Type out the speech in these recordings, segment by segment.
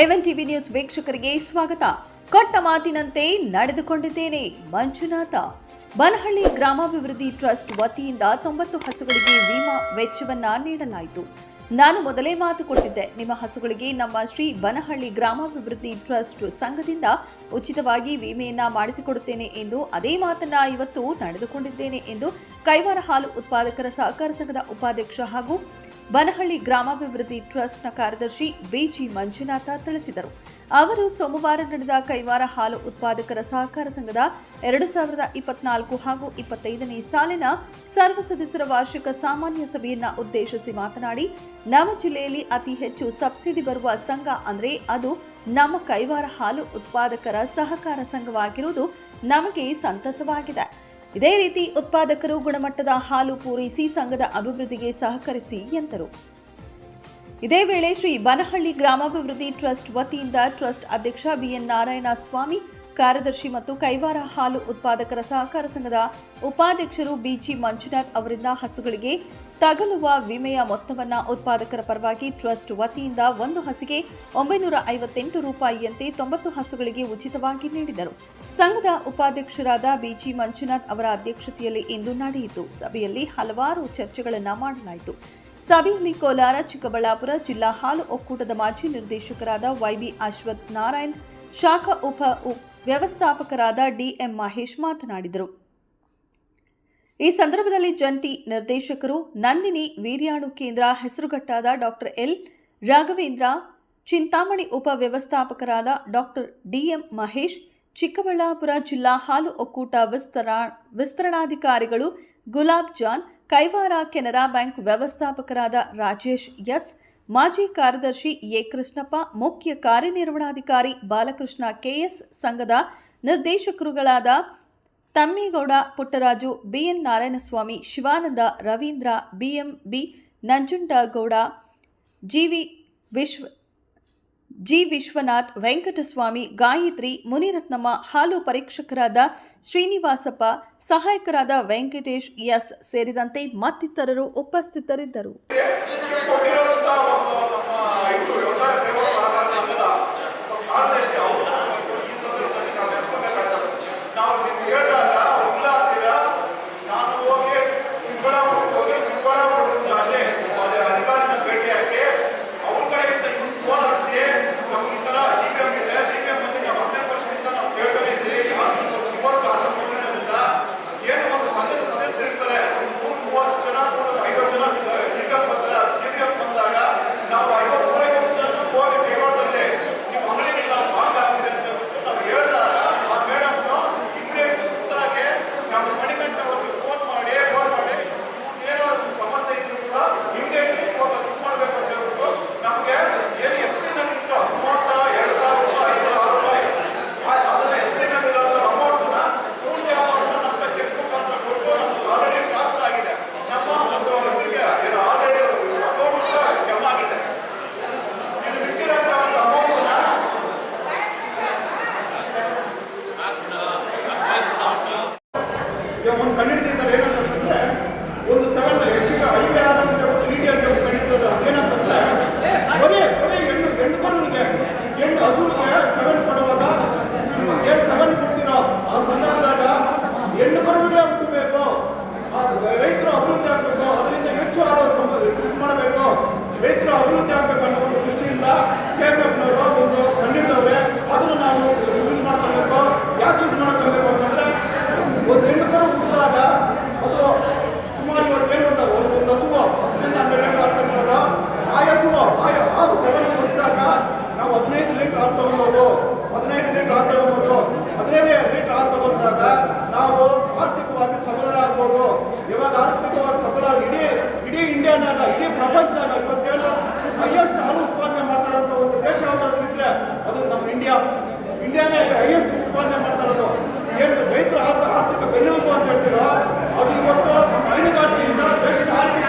ಎವನ್ TV news ವೀಕ್ಷಕರಿಗೆ ಸ್ವಾಗತ. ಕೊಟ್ಟ ಮಾತಿನಂತೆ ನಡೆದುಕೊಂಡಿದ್ದೇನೆ ಮಂಜುನಾಥ. ಬನಹಳ್ಳಿ ಗ್ರಾಮಾಭಿವೃದ್ಧಿ ಟ್ರಸ್ಟ್ ವತಿಯಿಂದ ತೊಂಬತ್ತು ಹಸುಗಳಿಗೆ ವಿಮಾ ವೆಚ್ಚವನ್ನ ನೀಡಲಾಯಿತು. ನಾನು ಮೊದಲೇ ಮಾತು ಕೊಟ್ಟಿದ್ದೆ, ನಿಮ್ಮ ಹಸುಗಳಿಗೆ ನಮ್ಮ ಶ್ರೀ ಬನಹಳ್ಳಿ ಗ್ರಾಮಾಭಿವೃದ್ಧಿ ಟ್ರಸ್ಟ್ ಸಂಘದಿಂದ ಉಚಿತವಾಗಿ ವಿಮೆಯನ್ನ ಮಾಡಿಸಿಕೊಡುತ್ತೇನೆ ಎಂದು ಅದೇ ಮಾತನ್ನ ಇವತ್ತು ನಡೆದುಕೊಂಡಿದ್ದೇನೆ ಎಂದು ಕೈವಾರ ಹಾಲು ಉತ್ಪಾದಕರ ಸಹಕಾರ ಸಂಘದ ಉಪಾಧ್ಯಕ್ಷ ಹಾಗೂ ಬನಹಳ್ಳಿ ಗ್ರಾಮಾಭಿವೃದ್ಧಿ ಟ್ರಸ್ಟ್ನ ಕಾರ್ಯದರ್ಶಿ ಬಿಜಿ ಮಂಜುನಾಥ ತಿಳಿಸಿದರು. ಅವರು ಸೋಮವಾರ ನಡೆದ ಕೈವಾರ ಹಾಲು ಉತ್ಪಾದಕರ ಸಹಕಾರ ಸಂಘದ ಎರಡು ಸಾವಿರದ ಇಪ್ಪತ್ನಾಲ್ಕು ಹಾಗೂ ಇಪ್ಪತ್ತೈದನೇ ಸಾಲಿನ ಸರ್ವ ಸದಸ್ಯರ ವಾರ್ಷಿಕ ಸಾಮಾನ್ಯ ಸಭೆಯನ್ನ ಉದ್ದೇಶಿಸಿ ಮಾತನಾಡಿ, ನಮ್ಮ ಜಿಲ್ಲೆಯಲ್ಲಿ ಅತಿ ಹೆಚ್ಚು ಸಬ್ಸಿಡಿ ಬರುವ ಸಂಘ ಅಂದ್ರೆ ಅದು ನಮ್ಮ ಕೈವಾರ ಹಾಲು ಉತ್ಪಾದಕರ ಸಹಕಾರ ಸಂಘವಾಗಿರುವುದು ನಮಗೆ ಸಂತಸವಾಗಿದೆ. ಇದೇ ರೀತಿ ಉತ್ಪಾದಕರು ಗುಣಮಟ್ಟದ ಹಾಲು ಪೂರೈಸಿ ಸಂಘದ ಅಭಿವೃದ್ಧಿಗೆ ಸಹಕರಿಸಿ ಎಂದರು. ಇದೇ ವೇಳೆ ಶ್ರೀ ಬನಹಳ್ಳಿ ಗ್ರಾಮಾಭಿವೃದ್ಧಿ ಟ್ರಸ್ಟ್ ವತಿಯಿಂದ ಟ್ರಸ್ಟ್ ಅಧ್ಯಕ್ಷ ಬಿಎನ್ ನಾರಾಯಣ ಸ್ವಾಮಿ ಕಾರ್ಯದರ್ಶಿ ಮತ್ತು ಕೈವಾರ ಹಾಲು ಉತ್ಪಾದಕರ ಸಹಕಾರ ಸಂಘದ ಉಪಾಧ್ಯಕ್ಷರು ಬಿಜಿ ಮಂಜುನಾಥ್ ಅವರಿಂದ ಹಸುಗಳಿಗೆ ತಗಲುವ ವಿಮೆಯ ಮೊತ್ತವನ್ನು ಉತ್ಪಾದಕರ ಪರವಾಗಿ ಟ್ರಸ್ಟ್ ವತಿಯಿಂದ ಒಂದು ಹಸಿಗೆ ಒಂಬೈನೂರ ಐವತ್ತೆಂಟು ರೂಪಾಯಿಯಂತೆ ತೊಂಬತ್ತು ಹಸುಗಳಿಗೆ ಉಚಿತವಾಗಿ ನೀಡಿದರು. ಸಂಘದ ಉಪಾಧ್ಯಕ್ಷರಾದ ಬಿಜಿ ಮಂಜುನಾಥ್ ಅವರ ಅಧ್ಯಕ್ಷತೆಯಲ್ಲಿ ಇಂದು ನಡೆಯಿತು. ಸಭೆಯಲ್ಲಿ ಹಲವಾರು ಚರ್ಚೆಗಳನ್ನು ಮಾಡಲಾಯಿತು. ಸಭೆಯಲ್ಲಿ ಕೋಲಾರ, ಚಿಕ್ಕಬಳ್ಳಾಪುರ, ಜಿಲ್ಲಾ ಹಾಲು ಒಕ್ಕೂಟದ ಮಾಜಿ ನಿರ್ದೇಶಕರಾದ ವೈಬಿ ಅಶ್ವಥ್ ನಾರಾಯಣ್, ಶಾಖಾ ಉಪ ವ್ಯವಸ್ಥಾಪಕರಾದ ಡಿಎಂ ಮಹೇಶ್ ಮಾತನಾಡಿದರು. ಈ ಸಂದರ್ಭದಲ್ಲಿ ಜಂಟಿ ನಿರ್ದೇಶಕರು ನಂದಿನಿ ವೀರ್ಯಾಣು ಕೇಂದ್ರ ಹೆಸರುಘಟ್ಟಾದ ಡಾಕ್ಟರ್ ಎಲ್ ರಾಘವೇಂದ್ರ, ಚಿಂತಾಮಣಿ ಉಪ ವ್ಯವಸ್ಥಾಪಕರಾದ doctor D M Mahesh, Chikkaballapur ಜಿಲ್ಲಾ ಹಾಲು ಒಕ್ಕೂಟ ವಿಸ್ತರಾ, ವಿಸ್ತರಣಾಧಿಕಾರಿಗಳು ಗುಲಾಬ್ ಜಾನ್, ಕೈವಾರ ಕೆನರಾ ಬ್ಯಾಂಕ್ ವ್ಯವಸ್ಥಾಪಕರಾದ ರಾಜೇಶ್ ಎಸ್, ಮಾಜಿ ಕಾರ್ಯದರ್ಶಿ ಎ ಕೃಷ್ಣಪ್ಪ, ಮುಖ್ಯ ಕಾರ್ಯನಿರ್ವಹಣಾಧಿಕಾರಿ ಬಾಲಕೃಷ್ಣ ಕೆಎಸ್ ಸಂಘದ ನಿರ್ದೇಶಕರುಗಳಾದ Thammegowda Puttaraju BN Narayanaswamy, Shivananda Ravindra, BMB Nanjundagowda, GV Vishwa, G Vishwanath, Venkataswamy, Gayathri, Muniratnamma, ಹಾಲು ಪರೀಕ್ಷಕರಾದ ಶ್ರೀನಿವಾಸಪ್ಪ, ಸಹಾಯಕರಾದ ವೆಂಕಟೇಶ್ ಎಸ್ ಸೇರಿದಂತೆ ಮತ್ತಿತರರು ಉಪಸ್ಥಿತರಿದ್ದರು. ಇಡೀ ಇಂಡಿಯಾದಾಗ, ಇಡೀ ಪ್ರಪಂಚದಾಗ ಇವತ್ತೇನು ಹೈಯೆಸ್ಟ್ ಹಾಲು ಉತ್ಪಾದನೆ ಮಾಡ್ತಾರಂತ ಒಂದು ದೇಶ ಯಾವ್ದಾದ್ರು ಇದ್ರೆ ಅದು ನಮ್ಮ ಇಂಡಿಯಾ. ಇಂಡಿಯಾನೇ ಹೈಯೆಸ್ಟ್ ಉತ್ಪಾದನೆ ಮಾಡ್ತಾರದು ಏನು ರೈತರ ಆರ್ಥ ಆರ್ಥಿಕ ಬೆನ್ನೆಲುಬು ಅಂತ ಹೇಳ್ತೀರೋ? ಅದು ಇವತ್ತು ನಮ್ಮ ಹೈನುಗಾರಿಕೆಯಿಂದ ದೇಶದ ಆರ್ಥಿಕ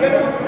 ನಾವು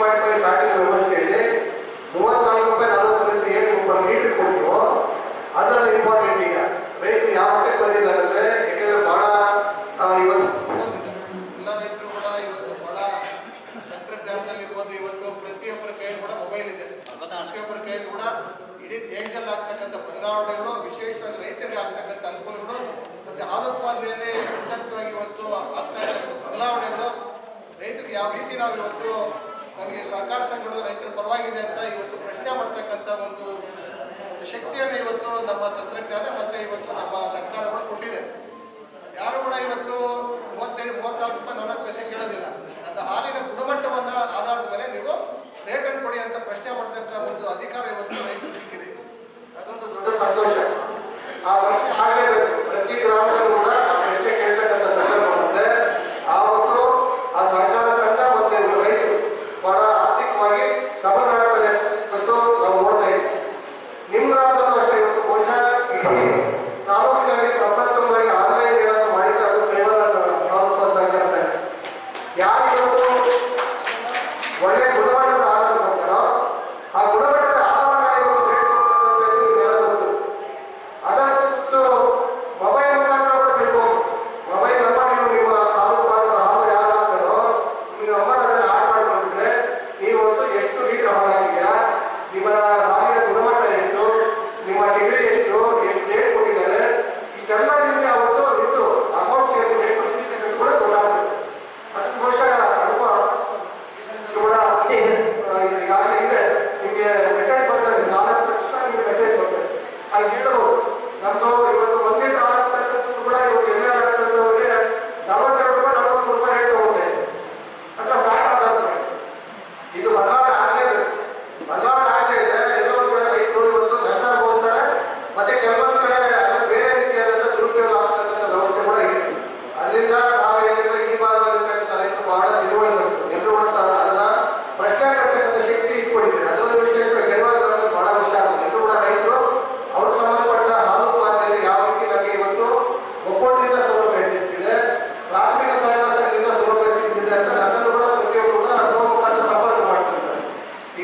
pode levar de ನಮಗೆ ಸಹಕಾರ ಸಂಘಗಳು ರೈತರ ಪರವಾಗಿದೆ ಅಂತ ಇವತ್ತು ಪ್ರಶ್ನೆ ಮಾಡ್ತಕ್ಕಂಥ ಒಂದು ಶಕ್ತಿಯನ್ನು ಇವತ್ತು ನಮ್ಮ ತಂತ್ರಜ್ಞಾನ ಮತ್ತೆ ಇವತ್ತು ನಮ್ಮ ಸರ್ಕಾರಗಳು ಕೊಟ್ಟಿದೆ. ಯಾರು ಕೂಡ ಇವತ್ತು ಮೂವತ್ತೈದು, ಮೂವತ್ತಾರು ರೂಪಾಯಿ ನಲವತ್ತು ಪೈಸೆ ಕೇಳೋದಿಲ್ಲ. ನನ್ನ ಹಾಲಿನ ಗುಣಮಟ್ಟವನ್ನು ಆಧಾರದ ಮೇಲೆ ನೀವು ರೇಟನ್ನು ಕೊಡಿ ಅಂತ ಪ್ರಶ್ನೆ ಮಾಡ್ತಕ್ಕ ಒಂದು ಅಧಿಕಾರ ಇವತ್ತು ರೈತರು ಸಿಕ್ಕಿದೆ. ಅದೊಂದು ದೊಡ್ಡ ಸಂತೋಷ. ಆ ಪ್ರಶ್ನೆ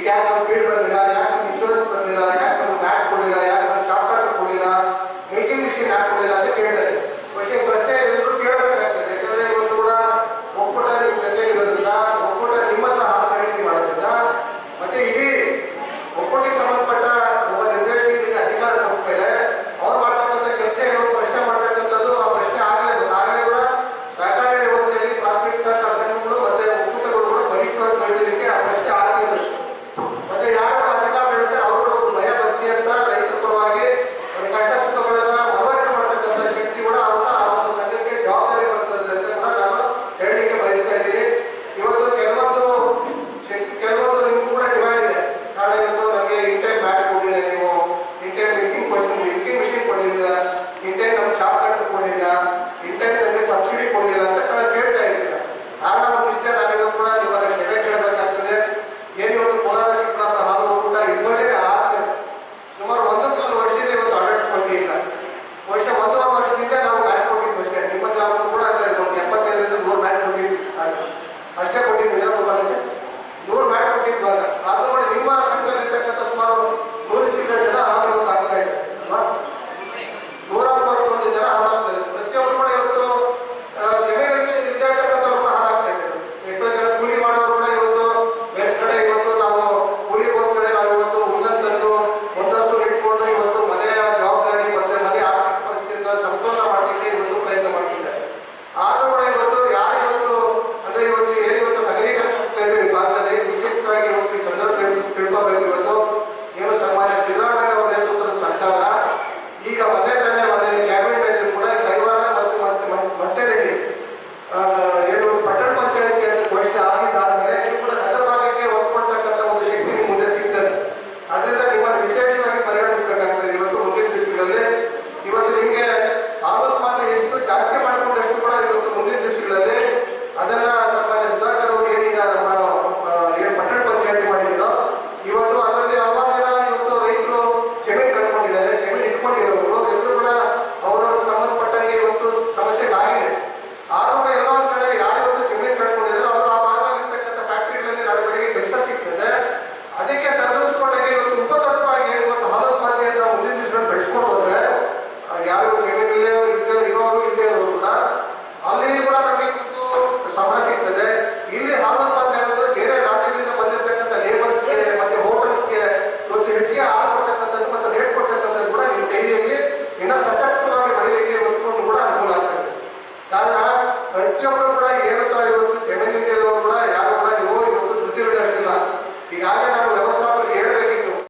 quer a verdadeira